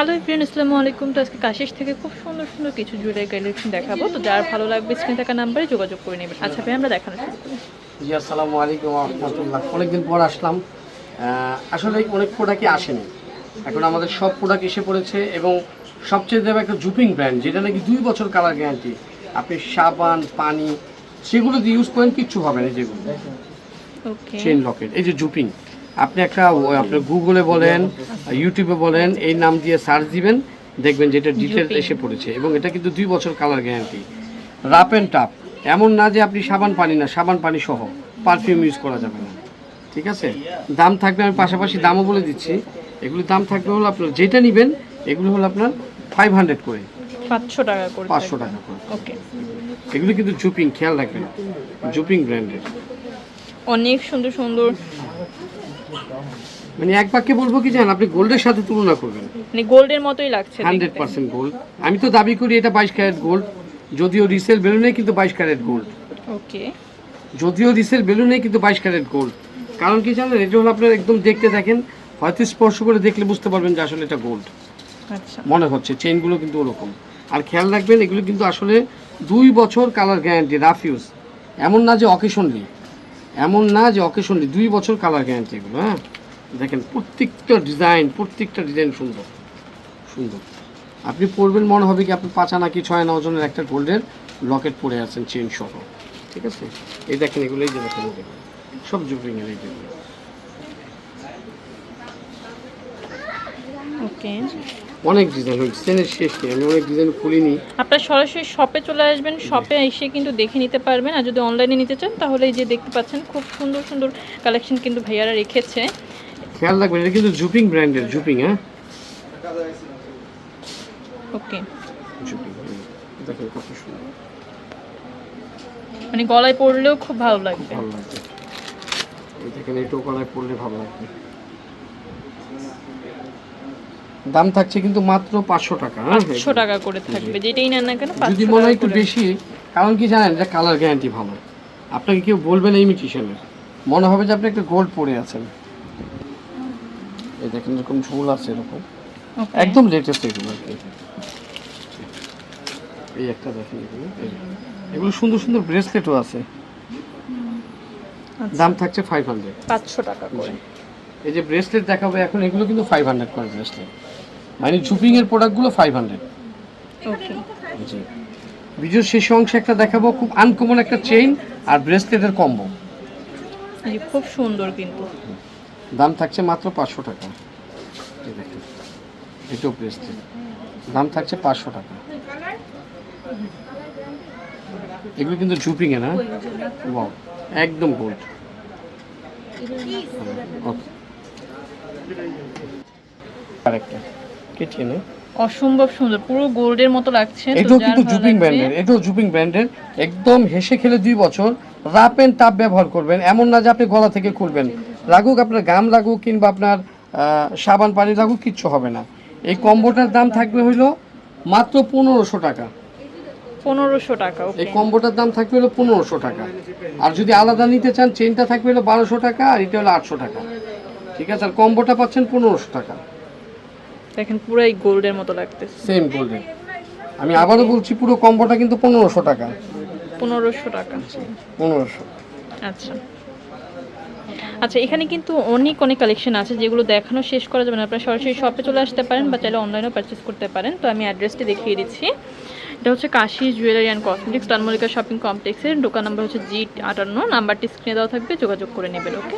Hello friend আসসালামু আলাইকুম। তো আজকে কাশিস থেকে খুব সুন্দর সুন্দর কিছু জুয়েলারি কালেকশন দেখাবো। তো যার ভালো লাগবে স্ক্রিনে থাকা নাম্বারে যোগাযোগ করে নেবেন। আচ্ছা ভাই আমরা দেখানো শুরু করি। জি আসসালামু আলাইকুম রহমতুল্লাহ। অনেকদিন পর আসলাম। আসলে অনেক প্রোডাক্টই আসেনি। এখন আমাদের সব প্রোডাক্ট এসে পড়েছে এবং সবচেয়ে দেবে একটা জুপিং ব্র্যান্ড যেটা নাকি দুই বছর কালার গ্যারান্টি আপনি সাবান পানি সেগুলো দিয়ে ইউজ করেন কিচ্ছু হবে না যেগুলো। ওকে চেন লকেট এই যে জুপিং আপনি একটা আপনার গুগলে বলেন ইউটিউবে বলেন এই নাম দিয়ে সার্চ দিবেন দেখবেন যেটা ডিটেল এসে পড়েছে। এবং এটা কিন্তু দুই বছর কালার গ্যারান্টি রাপ অ্যান্ড টাপ এমন না যে আপনি সাবান পানি না সাবান পানি সহ পারফিউম ইউজ করা যাবে না। ঠিক আছে? দাম থাকবে আমি পাশাপাশি দামও বলে দিচ্ছি। এগুলোর দাম থাকবে হলো আপনার যেটা নেবেন এগুলো হলো আপনার ফাইভ হান্ড্রেড করে। পাঁচশো টাকা করে পাঁচশো টাকা করে। ওকে। এগুলো কিন্তু জুপিং খেয়াল রাখবেন। জুপিং ব্র্যান্ডের অনেক সুন্দর সুন্দর মানে এক বাক্যে বলব কি জান আপনি গোল্ডের সাথে তুলনা করবেন। মানে গোল্ডের মতোই লাগছে হান্ড্রেড। Percent gold. আমি তো দাবি করি এটা বাইশ ক্যারেট গোল্ড। যদিও রিসেল বেলুনে কিন্তু বাইশ ক্যারেট গোল্ড। ওকে। যদিও রিসেল বেলুনে কিন্তু বাইশ ক্যারেট গোল্ড। কারণ কি জানেন এটা হলো আপনার একদম দেখতে দেখেন হয়তো স্পর্শ করে দেখলে বুঝতে পারবেন যে আসলে এটা গোল্ড। আচ্ছা। মনে হচ্ছে চেনগুলো কিন্তু ওরকম। আর খেয়াল রাখবেন এগুলো কিন্তু আসলে দুই বছর কালার গ্যারান্টি রাফ ইউজ। এমন না যে অকেশনলি। এমন না যে অকেশনলি দুই বছর কালার গ্যারান্টি এগুলো হ্যাঁ? দেখেন, প্রত্যেকটা ডিজাইন প্রত্যেকটা ডিজাইন সুন্দর। সুন্দর। আপনি পরবেন, মনে হবে কি আপনি পাঁচ আনা কি ছয় আনা ওজনের একটা গোল্ডের লকেট পরে আছেন চেন সহ। ঠিক আছে? এই দেখেন এগুলোই এই যে দেখেন সব জুপিং এর এই যেগুলো ওকে অনেক ডিজাইন হয়েছে চেনের শেষ নেই আমি অনেক ডিজাইন খুলিনি। আপনার সরাসরি শপে চলে আসবেন শপে এসে কিন্তু দেখে নিতে পারবেন আর যদি অনলাইনে নিতে চান তাহলে এই যে দেখতে পাচ্ছেন খুব সুন্দর সুন্দর কালেকশন কিন্তু ভাইয়ারা রেখেছে। খেয়াল রাখবেন এটা কিন্তু জুপিং ব্র্যান্ডের জুপিং হ্যাঁ? ওকে জুপিং দেখেন কত সুন্দর। মানে গলায় পরলেও খুব ভালো লাগবে। ভালো লাগবে। দেখেন এই টোকানায় পড়লে ভালো লাগবে। দাম থাকছে কিন্তু মাত্র পাঁচশো টাকা হ্যাঁ? পাঁচশো টাকা করে থাকবে যেটাই নেন না কেন যদি মনে হয় একটু বেশি কারণ কি জানেন এটা কালার গ্যারান্টি ভালো। আপনাকে কেউ বলবে না ইমিটেশনের মনে হবে যে আপনি একটা গোল্ড পরে আছেন। এই দেখেন এরকম ঝুল আছে এরকম। একদম লেটেস্ট এগুলো আর কি। এই একটা দেখেন এগুলো। এগুলো সুন্দর সুন্দর ব্রেসলেটও আছে। আচ্ছা, দাম থাকছে ফাইভ হান্ড্রেড পাঁচশো টাকা করে। এই যে ব্রেসলেট দেখাবো এখন এগুলো কিন্তু ফাইভ হান্ড্রেড করে ব্রেসলেট মানে জুপিং এর প্রোডাক্টগুলো ফাইভ হান্ড্রেড ওকে জি। ভিডিওর শেষ অংশে একটা দেখাবো খুব আনকমন একটা চেইন আর ব্রেসলেটের কম্বো এই খুব সুন্দর কিন্তু। দাম থাকছে মাত্র পাঁচশো টাকা। এই দেখেন এটাও ব্রেসলেট দাম থাকছে পাঁচশো টাকা। এগুলো কিন্তু এ না? ওয়াও একদম গোল্ড ওকে আরেকটা। কেটিয়ে না অসম্ভব সুন্দর পুরো গোল্ডের মতো লাগছে এটাও কিন্তু জুপিং ব্র্যান্ডের এটাও জুপিং ব্র্যান্ডের একদম হেসে খেলে দুই বছর রাপ এন্ড টাপ ব্যবহার করবেন এমন না যে আপনি গলা থেকে খুলবেন। লাগুক আপনার গাম লাগুক কিংবা আপনার সাবান পানি লাগুক কিচ্ছু হবে না। এই কম্বোটার দাম থাকবে হইল মাত্র পনেরোশো টাকা। পনেরোশো টাকা এই কম্বোটার দাম থাকবে হলো পনেরোশো টাকা। আর যদি আলাদা নিতে চান চেনটা থাকবে হলো বারোশো টাকা আর এটা হলো আটশো টাকা। ঠিক আছে আর কম্বোটা পাচ্ছেন পনেরোশো টাকা। দেখেন পুরো এই গোল্ডের মতো লাগতেছে। সেম গোল্ডেন আমি আবারও বলছি পুরো কম্বোটা কিন্তু পনেরোশো টাকা। পনেরোশো টাকা। পনেরোশো। আচ্ছা। আচ্ছা এখানে কিন্তু অনেক অনেক কালেকশন আছে যেগুলো দেখানো শেষ করা যাবে না। আপনারা সরাসরি শপে চলে আসতে পারেন বা চাইলে অনলাইনেও পারচেস করতে পারেন। তো আমি অ্যাড্রেসটি দেখিয়ে দিচ্ছি। এটা হচ্ছে Kashi jewellery and cosmetics Tanmalika shopping কমপ্লেক্সের দোকান নাম্বার হচ্ছে জি আটান্ন নাম্বারটি স্ক্রিনে দেওয়া থাকবে যোগাযোগ করে নেবেন ওকে